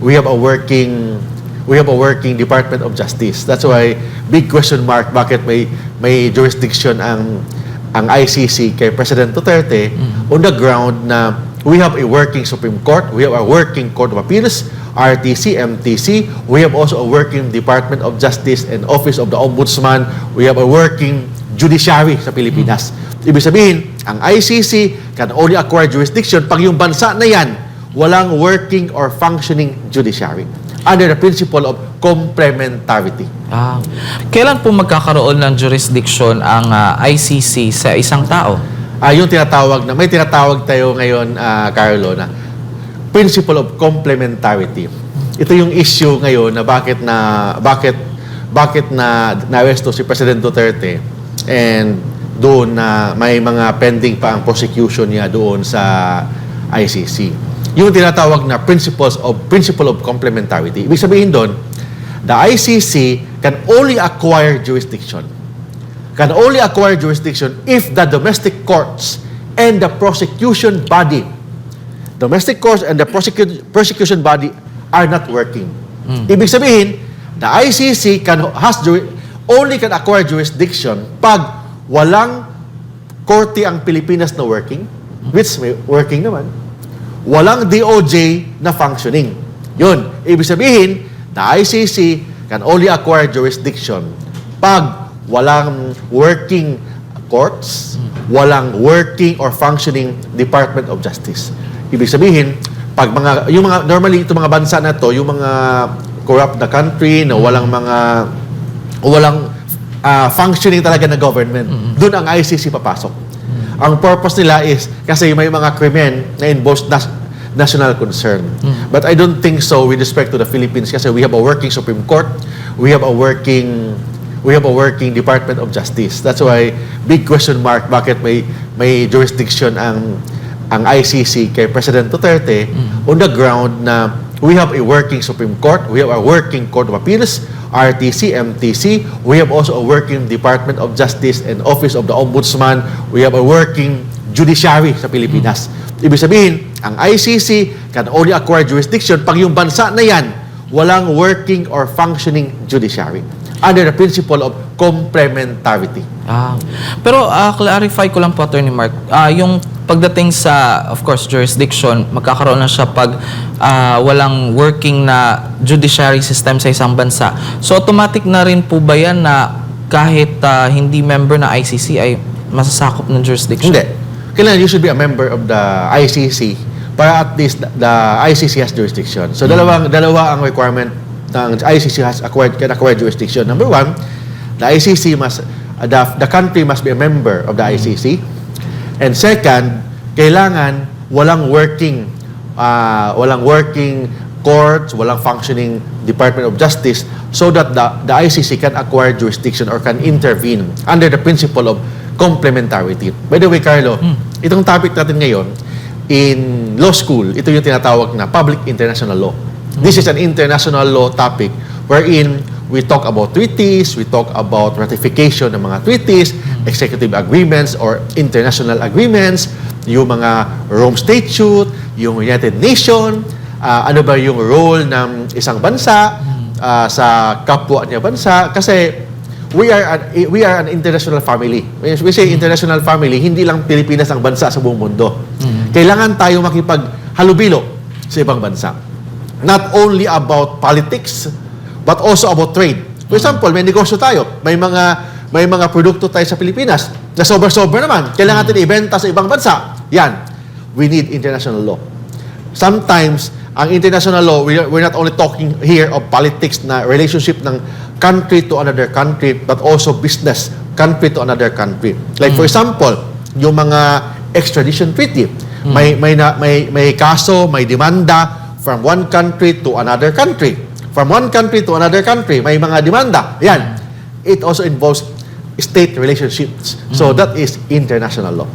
we have a working we have a working Department of Justice. That's why big question mark bakit may may jurisdiction ang ang ICC kay President Duterte on the ground na we have a working Supreme Court, we have a working Court of Appeals, RTC, MTC, we have also a working Department of Justice and Office of the Ombudsman, we have a working judiciary sa Pilipinas. Ibig sabihin, ang ICC can only acquire jurisdiction pag yung bansa na yan walang working or functioning judiciary under the principle of complementarity. Ah, kailan po magkakaroon ng jurisdiction ang ah, ICC sa isang tao? Ah, yung tinatawag na, may tinatawag tayo ngayon, ah, Carlo, na principle of complementarity. Ito yung issue ngayon na bakit na bakit bakit na naresto si President Duterte and doon na may mga pending pa ang prosecution niya doon sa ICC. Yung tinatawag na principles of principle of complementarity. Ibig sabihin doon, the ICC can only acquire jurisdiction can only acquire jurisdiction if the domestic courts and the prosecution body, domestic courts and the prosecu- prosecution body are not working. Ibig sabihin, the ICC can has only can acquire jurisdiction pag walang korte ang Pilipinas na working, which may working naman, walang DOJ na functioning. Yun. Ibig sabihin, the ICC can only acquire jurisdiction pag walang working courts, walang working or functioning Department of Justice. Ibig sabihin, pag mga yung mga normally itong mga bansa na to, yung mga corrupt na country na walang mga walang ah, functioning talaga na government, doon ang ICC papasok. Ang purpose nila is kasi may mga krimen na involves nas- national concern. But I don't think so with respect to the Philippines kasi we have a working Supreme Court, we have a working we have a working Department of Justice. That's why big question mark bakit may may jurisdiction ang ang ICC kay President Duterte on the ground na we have a working Supreme Court, we have a working Court of Appeals, RTC, MTC, we have also a working Department of Justice and Office of the Ombudsman, we have a working judiciary sa Pilipinas. Ibig sabihin, ang ICC can only acquire jurisdiction pag yung bansa na yan walang working or functioning judiciary under the principle of complementarity. Ah, pero ah, clarify ko lang po, Attorney Mark, ah, yung pagdating sa, of course, jurisdiction, magkakaroon na siya pag ah, walang working na judiciary system sa isang bansa. So, automatic na rin po ba yan na kahit ah, hindi member na ICC ay masasakop ng jurisdiction? Hindi. Kailangan you should be a member of the ICC para at least the, ICC has jurisdiction. So dalawang dalawa ang requirement ng ICC has acquired can acquire jurisdiction. Number one, the ICC must uh, the, the country must be a member of the ICC. And second, kailangan walang working uh, walang working courts, walang functioning Department of Justice so that the, the ICC can acquire jurisdiction or can intervene under the principle of complementarity. By the way, Carlo, itong topic natin ngayon, in law school, ito yung tinatawag na public international law. This is an international law topic wherein we talk about treaties, we talk about ratification ng mga treaties, executive agreements or international agreements, yung mga Rome Statute, yung United Nation, ah, ano ba yung role ng isang bansa ah, sa kapwa niya bansa kasi we are an, we are an international family. When we say international family, hindi lang Pilipinas ang bansa sa buong mundo. Kailangan tayo makipaghalubilo sa ibang bansa. Not only about politics, but also about trade. For example, may negosyo tayo. May mga may mga produkto tayo sa Pilipinas na sobra-sobra naman. Kailangan natin ibenta sa ibang bansa. Yan. We need international law. Sometimes, ang international law, we are- we're not only talking here of politics na relationship ng country to another country, but also business, country to another country. Like for example, yung mga extradition treaty. May, may, na, may, may kaso, may demanda from one country to another country. From one country to another country, may mga demanda. Yan. It also involves state relationships. So that is international law.